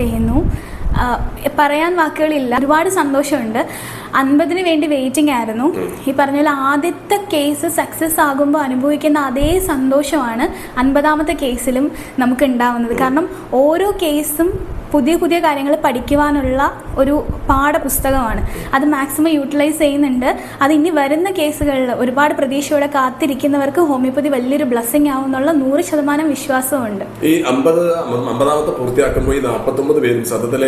ചെയ്യുന്നു. പറയാൻ വാക്കുകളില്ല. ഒരുപാട് സന്തോഷമുണ്ട്. അൻപതിന് വേണ്ടി വെയിറ്റിംഗ് ആയിരുന്നു. ഈ പറഞ്ഞ പോലെ ആദ്യത്തെ കേസ് സക്സസ് ആകുമ്പോൾ അനുഭവിക്കുന്ന അതേ സന്തോഷമാണ് അൻപതാമത്തെ കേസിലും നമുക്ക് ഉണ്ടാവുന്നത്. കാരണം ഓരോ കേസും പുതിയ പുതിയ കാര്യങ്ങൾ പഠിക്കുവാനുള്ള ഒരു പാഠപുസ്തകമാണ്. അത് മാക്സിമം യൂട്ടിലൈസ് ചെയ്യുന്നുണ്ട്. അത് ഇനി വരുന്ന കേസുകളിൽ ഒരുപാട് പ്രതീക്ഷയോടെ കാത്തിരിക്കുന്നവർക്ക് ഹോമിയോപ്പതി വലിയൊരു ബ്ലസ്സിംഗ് ആവും എന്നുള്ള നൂറ് ശതമാനം വിശ്വാസമുണ്ട് ഈ അമ്പത് അമ്പതാമത്തെ പൂർത്തിയാക്കുമ്പോൾ ഈ നാൽപ്പത്തൊമ്പത് പേരും സത്യത്തിൽ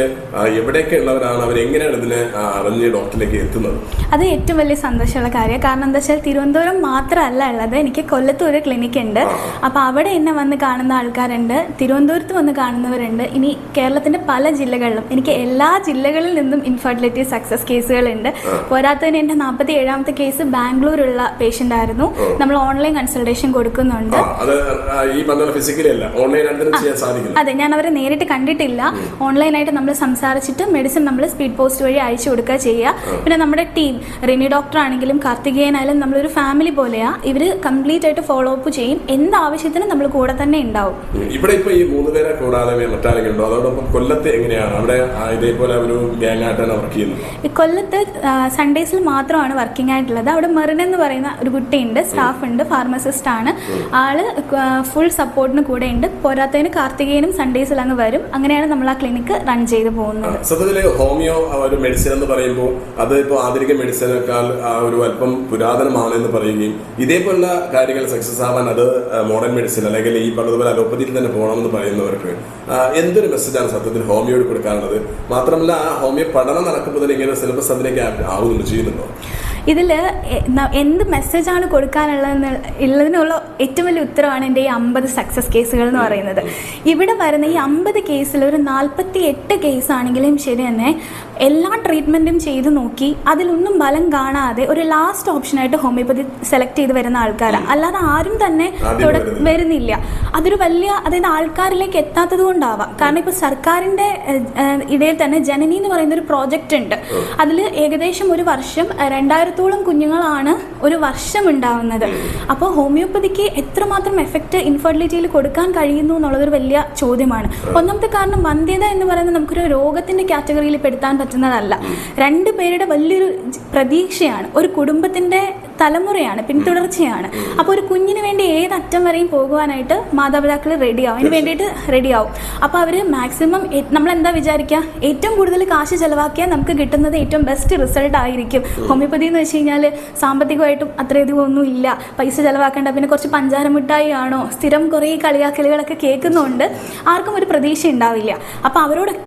എവിടെയൊക്കെ ഉള്ളവരാണ്? അവർ എങ്ങനെയാണ് ഇതിനെ അറിഞ്ഞ് ഡോക്ടറിലേക്ക് എത്തുന്നത്. അത് ഏറ്റവും വലിയ സന്തോഷമുള്ള കാര്യം കാരണം എന്താ വെച്ചാൽ തിരുവനന്തപുരം മാത്രമല്ല ഉള്ളത്. എനിക്ക് കൊല്ലത്ത് ഒരു ക്ലിനിക് ഉണ്ട്. അപ്പോൾ അവിടെ എന്നെ വന്ന് കാണുന്ന ആൾക്കാരുണ്ട്. തിരുവനന്തപുരത്ത് വന്ന് കാണുന്നവരുണ്ട്. ഇനി കേരളത്തിന്റെ പല ജില്ലകളിലും എനിക്ക് എല്ലാ ജില്ലകളിൽ നിന്നും ഇൻഫെർട്ടിലിറ്റി സക്സസ് കേസുകളുണ്ട് പോരാത്തതിന് എന്റെ നാൽപ്പത്തി ഏഴാമത്തെ കേസ് ബാംഗ്ലൂരുള്ള പേഷ്യന്റ് ആയിരുന്നു. നമ്മൾ ഓൺലൈൻ കൺസൾട്ടേഷൻ കൊടുക്കുന്നുണ്ട്. അതെ ഞാൻ അവരെ നേരിട്ട് കണ്ടിട്ടില്ല. ഓൺലൈനായിട്ട് നമ്മൾ സംസാരിച്ചിട്ട് മെഡിസിൻ നമ്മൾ സ്പീഡ് പോസ്റ്റ് വഴി അയച്ചു കൊടുക്കുക ചെയ്യുക. പിന്നെ നമ്മുടെ ടീം റിനി ഡോക്ടർ ആണെങ്കിലും കാർത്തികേയനായാലും നമ്മളൊരു ഫാമിലി പോലെയാ. ഇവർ കംപ്ലീറ്റ് ആയിട്ട് ഫോളോ അപ്പ് ചെയ്യും. എന്ത് ആവശ്യത്തിനും നമ്മൾ കൂടെ തന്നെ ഉണ്ടാവും. ഇവിടെ ഇപ്പൊ ഈ മൂന്ന് പേരെ കൂടാതെ മറ്റാരെങ്കിലും അതോടൊപ്പം കൊല്ലത്ത് എങ്ങനെയാണ്? അവിടെ ഇതേപോലെ ഒരു ഗ്യാങ് ആയിട്ടാണ് വർക്ക് ചെയ്യുന്നത്. കൊല്ലത്ത് സൺഡേസിൽ മാത്രമാണ് വർക്കിംഗ് ആയിട്ടുള്ളത്. അവിടെ മെറിൻ എന്ന് പറയുന്ന ഒരു കുട്ടിയുണ്ട്. സ്റ്റാഫ് ഉണ്ട് ഫാർമസിസ്റ്റ് ആണ്. ആൾ ഫുൾ സപ്പോർട്ടിന് കൂടെ ഉണ്ട്. പോരാത്തതിന് കാർത്തികേയനും സൺഡേസിൽ അങ്ങ് വരും. അങ്ങനെയാണ് നമ്മൾ ആ ക്ലിനിക്ക് റൺ ചെയ്ത് പോകുന്നത്. ഹോമിയോ ഒരു മെഡിസിൻ എന്ന് പറയുമ്പോൾ അത് ഇപ്പോൾ ആധുനിക മെഡിസിനേക്കാൾ ഒരു അല്പം പുരാതനമാണ് എന്ന് പറയുകയും ഇതേപോലുള്ള കാര്യങ്ങൾ സക്സസ് ആവാൻ അത് മോഡേൺ മെഡിസിൻ അല്ലെങ്കിൽ ഈ പറഞ്ഞതുപോലെ അലോപ്പതിയിൽ തന്നെ പോകണമെന്ന് പറയുന്നവർക്ക് എന്തൊരു മെസ്സേജാണ് സത്യത്തിൽ ഹോമിയോട് കൊടുക്കാനുള്ളത്? മാത്രമല്ല ആ ഹോമിയോ പഠനം നടക്കുമ്പോൾ തന്നെ ഇങ്ങനെ സിലബസ് അതിലേക്ക് ആവുന്നുണ്ട്. ചെയ്യുന്നുണ്ടോ? ഇതിൽ എന്ത് മെസ്സേജാണ് കൊടുക്കാനുള്ളതെന്ന് ഉള്ളതിനുള്ള ഏറ്റവും വലിയ ഉത്തരവാണ് എന്റെ ഈ അമ്പത് സക്സസ് കേസുകൾ എന്ന് പറയുന്നത്. ഇവിടെ വരുന്ന ഈ അമ്പത് കേസിൽ ഒരു നാൽപ്പത്തി എട്ട് കേസാണെങ്കിലും ശരി തന്നെ എല്ലാ ട്രീറ്റ്മെന്റും ചെയ്ത് നോക്കി അതിലൊന്നും ബലം കാണാതെ ഒരു ലാസ്റ്റ് ഓപ്ഷനായിട്ട് ഹോമിയോപ്പതി സെലക്ട് ചെയ്ത് വരുന്ന ആൾക്കാരാണ് അല്ലാതെ ആരും തന്നെ വരുന്നില്ല. അതൊരു വലിയ അതായത് ആൾക്കാരിലേക്ക് എത്താത്തത് കൊണ്ടാവാം. കാരണം ഇപ്പോൾ സർക്കാരിന്റെ ഇടയിൽ തന്നെ ജനനി എന്ന് പറയുന്ന ഒരു പ്രോജക്റ്റ് ഉണ്ട്. അതിൽ ഏകദേശം ഒരു വർഷം ഏഹ്, രണ്ടായിരത്തോളം കുഞ്ഞുങ്ങളാണ് ഒരു വർഷം ഉണ്ടാവുന്നത് അപ്പോൾ ഹോമിയോപ്പതിക്ക് എത്രമാത്രം എഫക്റ്റ് ഇൻഫെർട്ടിലിറ്റിയിൽ കൊടുക്കാൻ കഴിയുന്നു എന്നുള്ളതൊരു വലിയ ചോദ്യമാണ്. ഒന്നാമത്തെ കാരണം വന്ധ്യത എന്ന് പറയുന്നത് നമുക്കൊരു രോഗത്തിന്റെ കാറ്റഗറിയിൽ പെടുത്താൻ പറ്റുന്നതല്ല. രണ്ട് പേരുടെ വലിയൊരു പ്രതീക്ഷയാണ്. ഒരു കുടുംബത്തിന്റെ തലമുറയാണ് പിന്തുടർച്ചയാണ്. അപ്പോൾ ഒരു കുഞ്ഞിന് വേണ്ടി ഏത് അറ്റം വരെയും പോകുവാനായിട്ട് മാതാപിതാക്കൾ റെഡിയാവും അതിന് വേണ്ടിയിട്ട് റെഡിയാവും അപ്പോൾ അവർ മാക്സിമം നമ്മൾ എന്താ വിചാരിക്കുക ഏറ്റവും കൂടുതൽ കാശ് ചെലവാക്കിയാൽ നമുക്ക് കിട്ടുന്നത് ഏറ്റവും ബെസ്റ്റ് റിസൾട്ട് ആയിരിക്കും. ഹോമിയോപ്പതി എന്ന് വെച്ച് കഴിഞ്ഞാൽ സാമ്പത്തികമായിട്ടും അത്രയധികം ഒന്നും ഇല്ല പൈസ ചെലവാക്കേണ്ട പിന്നെ കുറച്ച് പഞ്ചാര മിഠായി ആണോ? സ്ഥിരം കുറേ കളിയാക്കലുകളൊക്കെ കേൾക്കുന്നുണ്ട്. ആർക്കും ഒരു പ്രതീക്ഷ ഉണ്ടാവില്ല. അപ്പോൾ അവരോട്